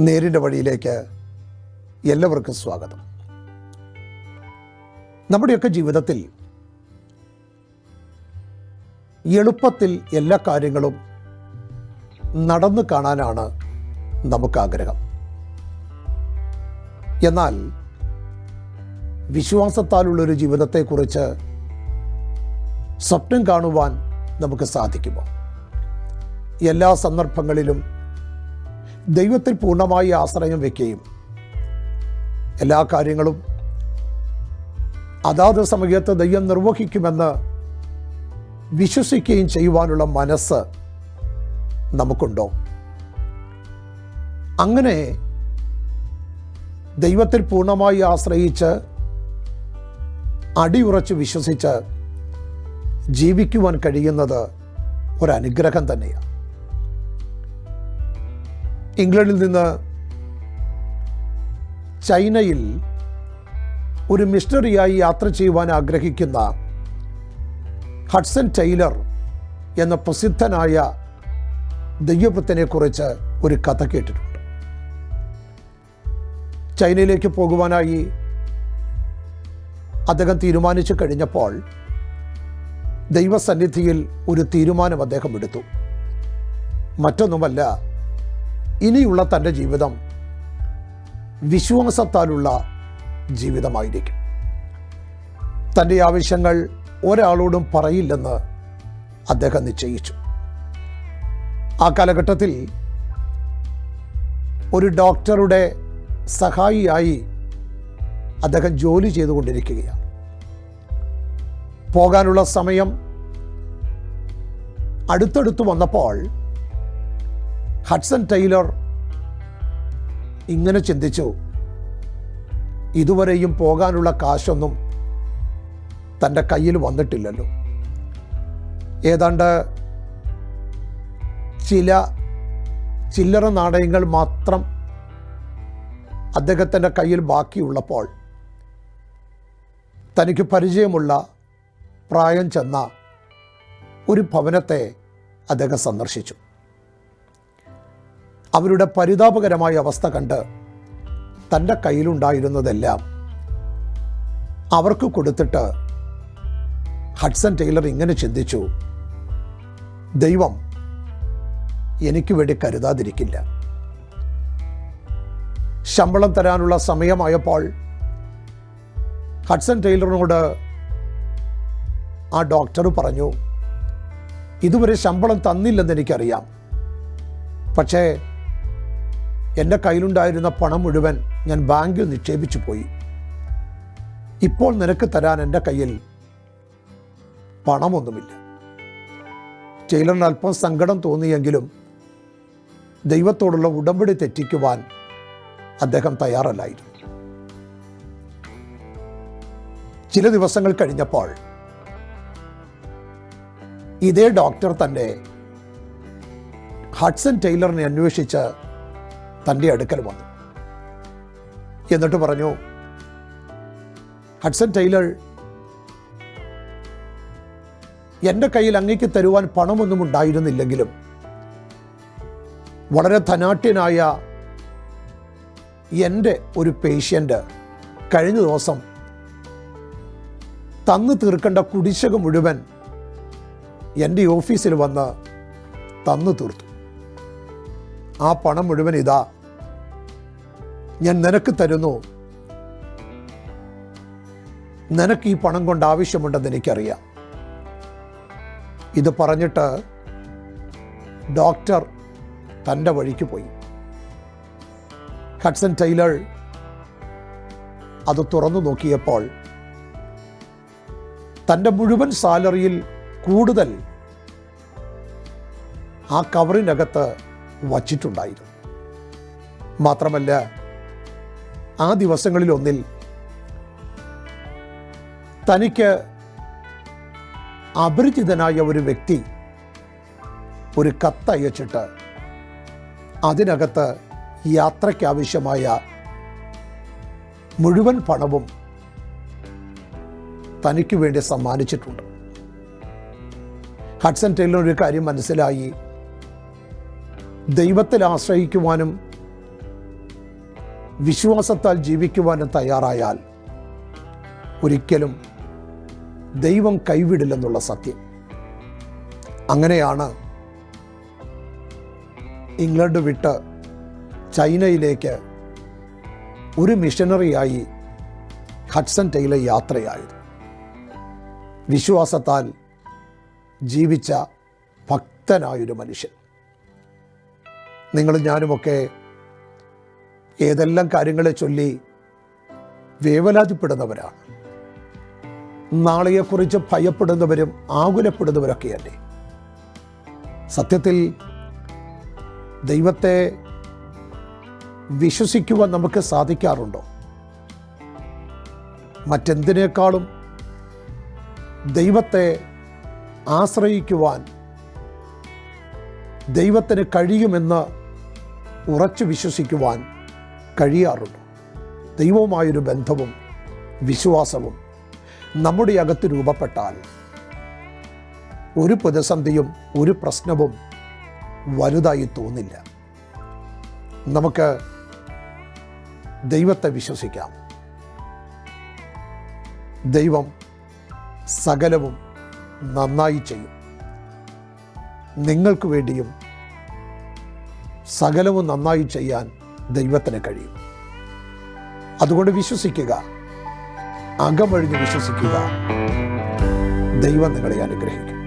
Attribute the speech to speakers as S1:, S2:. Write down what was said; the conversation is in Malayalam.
S1: നേരിന്റെ വഴിയിലേക്ക് എല്ലാവർക്കും സ്വാഗതം. നമ്മുടെയൊക്കെ ജീവിതത്തിൽ എളുപ്പത്തിൽ എല്ലാ കാര്യങ്ങളും നടന്നു കാണാനാണ് നമുക്ക് ആഗ്രഹം എന്നാൽ വിശ്വാസത്താലുള്ളൊരു ജീവിതത്തെക്കുറിച്ച് സ്വപ്നം കാണുവാൻ നമുക്ക് സാധിക്കുമോ? എല്ലാ സന്ദർഭങ്ങളിലും ദൈവത്തിൽ പൂർണമായി ആശ്രയം വയ്ക്കുകയും എല്ലാ കാര്യങ്ങളും അതാത് സമയത്ത് ദൈവം നിർവഹിക്കുമെന്ന് വിശ്വസിക്കുകയും ചെയ്യുവാനുള്ള മനസ്സ് നമുക്കുണ്ടോ? അങ്ങനെ ദൈവത്തിൽ പൂർണമായി ആശ്രയിച്ച് അടിയുറച്ച് വിശ്വസിച്ച് ജീവിക്കുവാൻ കഴിയുന്നത് ഒരനുഗ്രഹം തന്നെയാണ്. ഇംഗ്ലണ്ടിൽ നിന്ന് ചൈനയിൽ ഒരു മിഷണറിയായി യാത്ര ചെയ്യുവാൻ ആഗ്രഹിക്കുന്ന ഹഡ്സൺ ടൈലർ എന്ന പ്രസിദ്ധനായ ദൈവപുത്തനെക്കുറിച്ച് ഒരു കഥ കേട്ടിട്ടുണ്ട്. ചൈനയിലേക്ക് പോകുവാനായി അദ്ദേഹം തീരുമാനിച്ചു കഴിഞ്ഞപ്പോൾ ദൈവസന്നിധിയിൽ ഒരു തീരുമാനം അദ്ദേഹം എടുത്തു. മറ്റൊന്നുമല്ല ഇനിയുള്ള തന്റെ ജീവിതം വിശ്വാസത്താലുള്ള ജീവിതമായിരിക്കും. തന്റെ ആവശ്യങ്ങൾ ഒരാളോടും പറയില്ലെന്ന് അദ്ദേഹം നിശ്ചയിച്ചു. ആ കാലഘട്ടത്തിൽ ഒരു ഡോക്ടറുടെ സഹായിയായി അദ്ദേഹം ജോലി ചെയ്തുകൊണ്ടിരിക്കുകയാണ്. പോകാനുള്ള സമയം അടുത്തടുത്ത് വന്നപ്പോൾ ഹഡ്സൺ ടൈലർ ഇങ്ങനെ ചിന്തിച്ചു. ഇതുവരെയും പോകാനുള്ള കാശൊന്നും തന്റെ കയ്യിൽ വന്നിട്ടില്ലല്ലോ. ഏതാണ്ട് ചില ചില്ലറ നാണയങ്ങൾ മാത്രം അദ്ദേഹത്തിന്റെ കയ്യിൽ ബാക്കിയുള്ളപ്പോൾ തനിക്ക് പരിചയമുള്ള പ്രായം ചെന്ന ഒരു ഭവനത്തെ അദ്ദേഹം സന്ദർശിച്ചു. അവരുടെ പരിതാപകരമായ അവസ്ഥ കണ്ട് തന്റെ കയ്യിലുണ്ടായിരുന്നതെല്ലാം അവർക്ക് കൊടുത്തിട്ട് ഹഡ്സൺ ടൈലർ ഇങ്ങനെ ചിന്തിച്ചു ദൈവം എനിക്ക് വേണ്ടി കരുതാതിരിക്കില്ല. ശമ്പളം തരാനുള്ള സമയമായപ്പോൾ ഹഡ്സൺ ടൈലറിനോട് ആ ഡോക്ടർ പറഞ്ഞു ഇതുവരെ ശമ്പളം തന്നില്ലെന്ന് എനിക്കറിയാം. പക്ഷേ എന്റെ കയ്യിലുണ്ടായിരുന്ന പണം മുഴുവൻ ഞാൻ ബാങ്കിൽ നിക്ഷേപിച്ചു പോയി. ഇപ്പോൾ നിനക്ക് തരാൻ എന്റെ കയ്യിൽ പണമൊന്നുമില്ല. ടൈലറിന് അല്പം സങ്കടം തോന്നിയെങ്കിലും ദൈവത്തോടുള്ള ഉടമ്പടി തെറ്റിക്കുവാൻ അദ്ദേഹം തയ്യാറല്ലായിരുന്നു. ചില ദിവസങ്ങൾ കഴിഞ്ഞപ്പോൾ ഇതേ ഡോക്ടർ തന്നെ ഹഡ്സൺ ടൈലറിനെ അന്വേഷിച്ച് തന്റെ അടുക്കൽ വന്നു. എന്നിട്ട് പറഞ്ഞു ഹഡ്സൺ ടൈലർ എന്റെ കയ്യിൽ അങ്ങേക്ക് തരുവാൻ പണമൊന്നും ഉണ്ടായിരുന്നില്ലെങ്കിലും വളരെ ധനാട്യനായ എന്റെ ഒരു പേഷ്യന്റ് കഴിഞ്ഞ ദിവസം തന്നു തീർക്കേണ്ട കുടിശ്ശക മുഴുവൻ എന്റെ ഓഫീസിൽ വന്ന് തന്നു തീർത്തു. ആ പണം മുഴുവൻ ഇതാ. ഞാൻ നിനക്ക് തരുന്നു. നിനക്ക് ഈ പണം കൊണ്ട് ആവശ്യമുണ്ടെന്ന് എനിക്കറിയാം. ഇത് പറഞ്ഞിട്ട് ഡോക്ടർ തന്റെ വഴിക്ക് പോയി. ഹഡ്സൺ ടൈലർ അത് തുറന്നു നോക്കിയപ്പോൾ തന്റെ മുഴുവൻ സാലറിയിൽ കൂടുതൽ ആ കവറിനകത്ത് വച്ചിട്ടുണ്ടായിരുന്നു. മാത്രമല്ല ആ ദിവസങ്ങളിലൊന്നിൽ തനിക്ക് അപരിചിതനായ ഒരു വ്യക്തി ഒരു കത്തയച്ചിട്ട് അതിനകത്ത് യാത്രയ്ക്കാവശ്യമായ മുഴുവൻ പണവും തനിക്ക് വേണ്ടി സമ്മാനിച്ചിട്ടുണ്ട്. ഹഡ്സൺ ടൈലർ ഒരു കാര്യം മനസ്സിലായി. ദൈവത്തിൽ ആശ്രയിക്കുവാനും വിശ്വാസത്താൽ ജീവിക്കുവാനും തയ്യാറായാൽ ഒരിക്കലും ദൈവം കൈവിടില്ലെന്നുള്ള സത്യം. അങ്ങനെയാണ് ഇംഗ്ലണ്ട് വിട്ട് ചൈനയിലേക്ക് ഒരു മിഷനറിയായി ഹഡ്സൺ ടൈലർ യാത്രയായത്. വിശ്വാസത്താൽ ജീവിച്ച ഭക്തനായൊരു മനുഷ്യൻ. നിങ്ങളും ഞാനുമൊക്കെ ഏതെല്ലാം കാര്യങ്ങളെ ചൊല്ലി വേവലാതിപ്പെടുന്നവരാണ്. നാളെയെക്കുറിച്ച് ഭയപ്പെടുന്നവരും ആകുലപ്പെടുന്നവരൊക്കെ അല്ലേ സത്യത്തിൽ ദൈവത്തെ വിശ്വസിക്കുവാൻ നമുക്ക് സാധിക്കാറുണ്ടോ? മറ്റെന്തിനേക്കാളും ദൈവത്തെ ആശ്രയിക്കുവാൻ ദൈവത്തിന് കഴിയുമെന്ന് ഉറച്ചു വിശ്വസിക്കുവാൻ കഴിയാറുണ്ട്. ദൈവവുമായൊരു ബന്ധവും വിശ്വാസവും നമ്മുടെ അകത്ത് രൂപപ്പെട്ടാൽ ഒരു പ്രതിസന്ധിയും ഒരു പ്രശ്നവും വലുതായി തോന്നില്ല. നമുക്ക് ദൈവത്തെ വിശ്വസിക്കാം. ദൈവം സകലവും നന്നായി ചെയ്യും. നിങ്ങൾക്ക് വേണ്ടിയും സകലവും നന്നായി ചെയ്യാൻ ദൈവത്തിന് കഴിയും. അതുകൊണ്ട് വിശ്വസിക്കുക. അകമഴിഞ്ഞ് വിശ്വസിക്കുക. ദൈവം നിങ്ങളെ അനുഗ്രഹിക്കും.